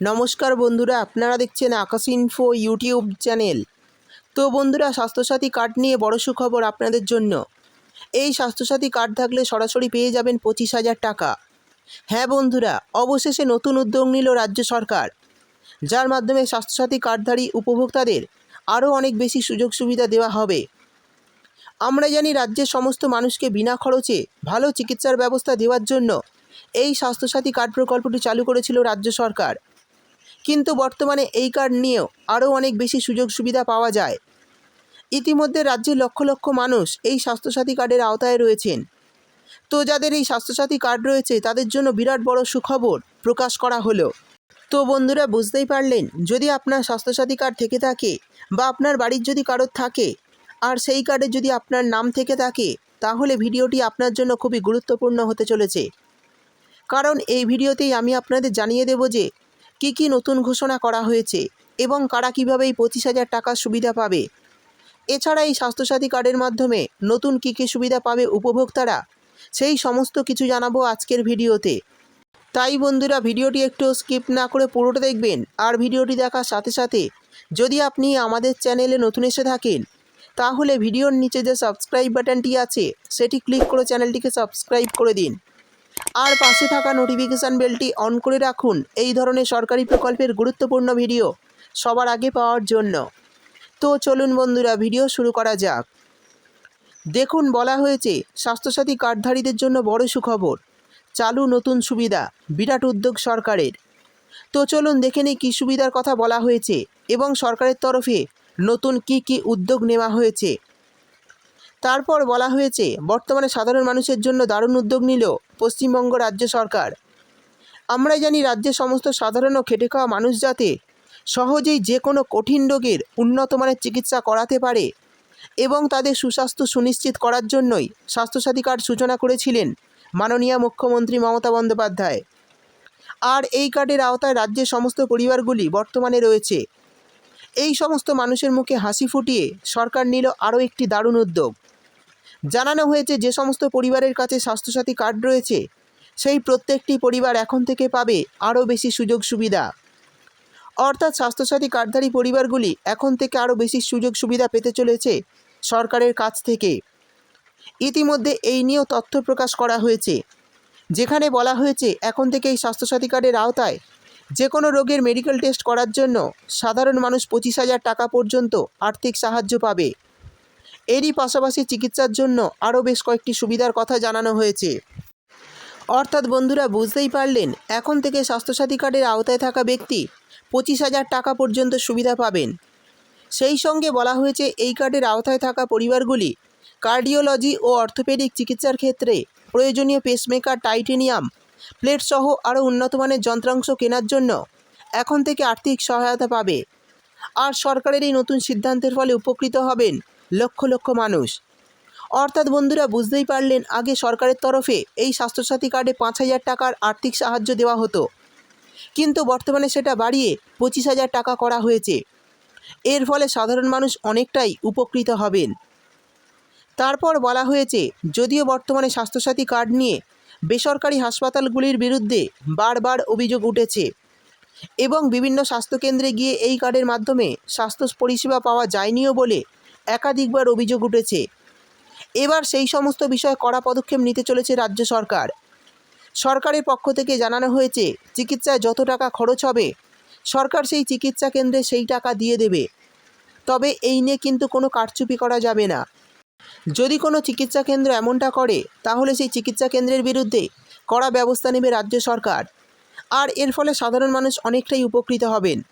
নমস্কার বন্ধুরা, আপনারা দেখছেন আকাশ ইনফো ইউটিউব চ্যানেল তো বন্ধুরা, স্বাস্থ্যসাথী কার্ড নিয়ে বড় সুখবর আপনাদের জন্য। এই স্বাস্থ্যসাথী কার্ড থাকলে সরাসরি পেয়ে যাবেন পঁচিশ হাজার টাকা। হ্যাঁ বন্ধুরা, অবশেষে নতুন উদ্যোগ নিল রাজ্য সরকার। যার মাধ্যমে স্বাস্থ্যসাথী কার্ডধারী উপভোক্তাদের আরও অনেক বেশি সুযোগ সুবিধা দেওয়া হবে। আমরা জানি রাজ্যের সমস্ত মানুষকে বিনা খরচে ভালো চিকিৎসার ব্যবস্থা দেওয়ার জন্য এই স্বাস্থ্যসাথী কার্ড প্রকল্পটি চালু করেছিল রাজ্য সরকার। কিন্তু বর্তমানে এই কার্ড নিয়েও আরও অনেক বেশি সুযোগ সুবিধা পাওয়া যায়। ইতিমধ্যে রাজ্যের লক্ষ লক্ষ মানুষ এই স্বাস্থ্যসাথী কার্ডের আওতায় রয়েছেন। তো যাদের এই স্বাস্থ্যসাথী কার্ড রয়েছে, তাদের জন্য বিরাট বড় সুখবর প্রকাশ করা হলো। তো বন্ধুরা, বুঝতেই পারলেন, যদি আপনার স্বাস্থ্যসাথী কার্ড থেকে থাকে বা আপনার বাড়ির যদি কারোর থাকে, আর সেই কার্ডে যদি আপনার নাম থেকে থাকে, তাহলে ভিডিওটি আপনার জন্য খুবই গুরুত্বপূর্ণ হতে চলেছে। কারণ এই ভিডিওতেই আমি আপনাদের জানিয়ে দেব যে কি কি নতুন ঘোষণা করা হয়েছে এবং কারা কীভাবে এই পঁচিশ হাজার টাকার সুবিধা পাবে? এছাড়া এই স্বাস্থ্যসাথী কার্ডের মাধ্যমে নতুন কী কী সুবিধা পাবে উপভোক্তারা? সেই সমস্ত কিছু জানাব আজকের ভিডিওতে। তাই বন্ধুরা, ভিডিওটি একটু স্কিপ না করে পুরোটা দেখবেন আর ভিডিওটি দেখার সাথে সাথে যদি আপনি আমাদের চ্যানেলে নতুন এসে থাকেন, তাহলে ভিডিওর নিচে যে সাবস্ক্রাইব বাটনটি আছে, সেটি ক্লিক করে চ্যানেলটিকে সাবস্ক্রাইব করে দিন। আর পাশে থাকা নোটিফিকেশান বেলটি অন করে রাখুন। এই ধরনের সরকারি প্রকল্পের গুরুত্বপূর্ণ ভিডিও সবার আগে পাওয়ার জন্য। তো চলুন বন্ধুরা ভিডিও শুরু করা যাক। দেখুন, বলা হয়েছে, স্বাস্থ্যসাথী কার্ডধারীদের জন্য বড় সুখবর। চালু নতুন সুবিধা, বিরাট উদ্যোগ সরকারের। তো চলুন দেখে নিই কী সুবিধার কথা বলা হয়েছে এবং সরকারের তরফে নতুন কি কি উদ্যোগ নেওয়া হয়েছে। তারপর বলা হয়েছে, বর্তমানে সাধারণ মানুষের জন্য দারুণ উদ্যোগ নিল পশ্চিমবঙ্গ রাজ্য সরকার। আমরা জানি রাজ্যের সমস্ত সাধারণ ও খেটে খাওয়া মানুষ যাতে সহজেই যে কোনো কঠিন রোগের উন্নত মানের চিকিৎসা করাতে পারে এবং তাদের সুস্বাস্থ্য সুনিশ্চিত করার জন্যই স্বাস্থ্যসাথী কার্ড সূচনা করেছিলেন মাননীয় মুখ্যমন্ত্রী মমতা বন্দ্যোপাধ্যায়। আর এই কার্ডের আওতায় রাজ্যের সমস্ত পরিবারগুলি বর্তমানে রয়েছে। এই সমস্ত মানুষের মুখে হাসি ফুটিয়ে সরকার নিল আরও একটি দারুণ উদ্যোগ। জানানো হয়েছে যে সমস্ত পরিবারের কাছে স্বাস্থ্যসাথী কার্ড রয়েছে, সেই প্রত্যেকটি পরিবার এখন থেকে পাবে আরও বেশি সুযোগ সুবিধা। অর্থাৎ স্বাস্থ্যসাথী কার্ডধারী পরিবারগুলি এখন থেকে আরও বেশি সুযোগ সুবিধা পেতে চলেছে সরকারের কাছ থেকে। ইতিমধ্যে এই নিয়েও তথ্য প্রকাশ করা হয়েছে, যেখানে বলা হয়েছে এখন থেকে এই স্বাস্থ্যসাথী কার্ডের আওতায় যে কোনো রোগের মেডিকেল টেস্ট করার জন্য সাধারণ মানুষ পঁচিশ হাজার টাকা পর্যন্ত আর্থিক সাহায্য পাবে। এরই পাশাপাশি চিকিৎসার জন্য আরও বেশ কয়েকটি সুবিধার কথা জানানো হয়েছে। অর্থাৎ বন্ধুরা বুঝতেই পারলেন, এখন থেকে স্বাস্থ্যসাথী কার্ডের আওতায় থাকা ব্যক্তি পঁচিশ হাজার টাকা পর্যন্ত সুবিধা পাবেন। সেই সঙ্গে বলা হয়েছে, এই কার্ডের আওতায় থাকা পরিবারগুলি কার্ডিওলজি ও অর্থোপেডিক চিকিৎসার ক্ষেত্রে প্রয়োজনীয় পেসমেকার টাইটেনিয়াম প্লেট সহ আরও উন্নতমানের যন্ত্রাংশ কেনার জন্য এখন থেকে আর্থিক সহায়তা পাবে। আর সরকারের এই নতুন সিদ্ধান্তের ফলে উপকৃত হবেন লক্ষ লক্ষ মানুষ। অর্থাৎ বন্ধুরা, বুঝতেই পারলেন, আগে সরকারের তরফে এই স্বাস্থ্যসাথী কার্ডে পাঁচ হাজার টাকার আর্থিক সাহায্য দেওয়া হতো। কিন্তু বর্তমানে সেটা বাড়িয়ে পঁচিশ হাজার টাকা করা হয়েছে। এর ফলে সাধারণ মানুষ অনেকটাই উপকৃত হবেন। তারপর বলা হয়েছে, যদিও বর্তমানে স্বাস্থ্যসাথী কার্ড নিয়ে বেসরকারি হাসপাতালগুলির বিরুদ্ধে বারবার অভিযোগ উঠেছে এবং বিভিন্ন স্বাস্থ্যকেন্দ্রে গিয়ে এই কার্ডের মাধ্যমে স্বাস্থ্য পরিষেবা পাওয়া যায়নিও বলে একাধিকবার অভিযোগ উঠেছে। এবার সেই সমস্ত বিষয়ে কড়া পদক্ষেপ নিতে চলেছে রাজ্য সরকার। সরকারের পক্ষ থেকে জানানো হয়েছে, চিকিৎসায় যত টাকা খরচ হবে, সরকার সেই চিকিৎসা কেন্দ্রে সেই টাকা দিয়ে দেবে। তবে এই নিয়ে কিন্তু কোনো কারচুপি করা যাবে না। যদি কোনো চিকিৎসা কেন্দ্র এমনটা করে, তাহলে সেই চিকিৎসা কেন্দ্রের বিরুদ্ধে কড়া ব্যবস্থা নেবে রাজ্য সরকার। আর এর ফলে সাধারণ মানুষ অনেকটাই উপকৃত হবেন।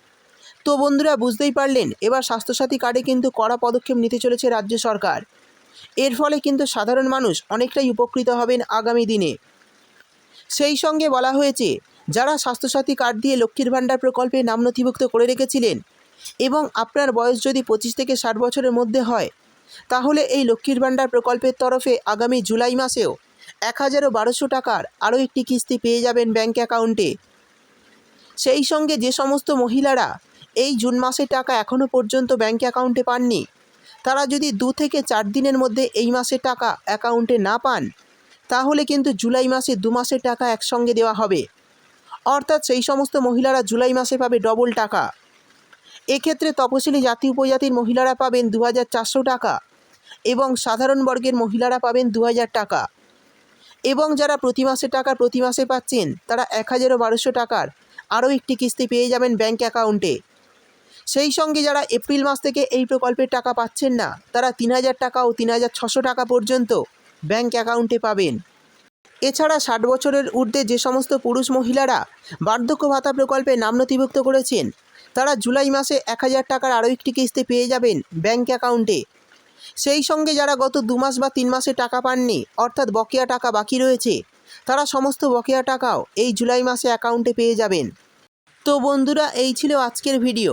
তো বন্ধুরা বুঝতেই পারলেন, এবার স্বাস্থ্যসাথী কার্ডে কিন্তু কড়া পদক্ষেপ নিতে চলেছে রাজ্য সরকার। এর ফলে কিন্তু সাধারণ মানুষ অনেকটাই উপকৃত হবেন আগামী দিনে। সেই সঙ্গে বলা হয়েছে, যারা স্বাস্থ্যসাথী কার্ড দিয়ে লক্ষ্মীর ভাণ্ডার প্রকল্পে নাম নথিভুক্ত করে রেখেছিলেন এবং আপনার বয়স যদি পঁচিশ থেকে ষাট বছরের মধ্যে হয়, তাহলে এই লক্ষ্মীর ভাণ্ডার প্রকল্পের তরফে আগামী জুলাই মাসেও এক হাজারও বারোশো টাকার আরও একটি কিস্তি পেয়ে যাবেন ব্যাঙ্ক অ্যাকাউন্টে। সেই সঙ্গে যে সমস্ত মহিলারা এই জুন মাসের টাকা এখনও পর্যন্ত ব্যাঙ্ক অ্যাকাউন্টে পাননি। তারা যদি দু থেকে চার দিনের মধ্যে এই মাসের টাকা অ্যাকাউন্টে না পান, তাহলে কিন্তু জুলাই মাসে দু মাসের টাকা একসঙ্গে দেওয়া হবে। অর্থাৎ সেই সমস্ত মহিলারা জুলাই মাসে পাবে ডবল টাকা। এক্ষেত্রে তপশিলি জাতি উপজাতির মহিলারা পাবেন দু হাজার চারশো টাকা এবং সাধারণ বর্গের মহিলারা পাবেন দু হাজার টাকা। এবং যারা প্রতি মাসে টাকা প্রতি মাসে পাচ্ছেন, তারা এক হাজারও বারোশো টাকার আরও একটি কিস্তি পেয়ে যাবেন ব্যাঙ্ক অ্যাকাউন্টে। সেই সঙ্গে যারা এপ্রিল মাস থেকে এই প্রকল্পের টাকা পাচ্ছেন না, তারা তিন হাজার টাকা ও তিন হাজার ছশো টাকা পর্যন্ত ব্যাঙ্ক অ্যাকাউন্টে পাবেন। এছাড়া ষাট বছরের ঊর্ধ্বে যে সমস্ত পুরুষ মহিলারা বার্ধক্য ভাতা প্রকল্পে নাম নথিভুক্ত করেছেন, তারা জুলাই মাসে এক হাজার টাকার আরও একটি কিস্তি পেয়ে যাবেন ব্যাঙ্ক অ্যাকাউন্টে। সেই সঙ্গে যারা গত দু মাস বা তিন মাসে টাকা পাননি, অর্থাৎ বকেয়া টাকা বাকি রয়েছে, তারা সমস্ত বকেয়া টাকাও এই জুলাই মাসে অ্যাকাউন্টে পেয়ে যাবেন। তো বন্ধুরা, এই ছিল আজকের ভিডিও।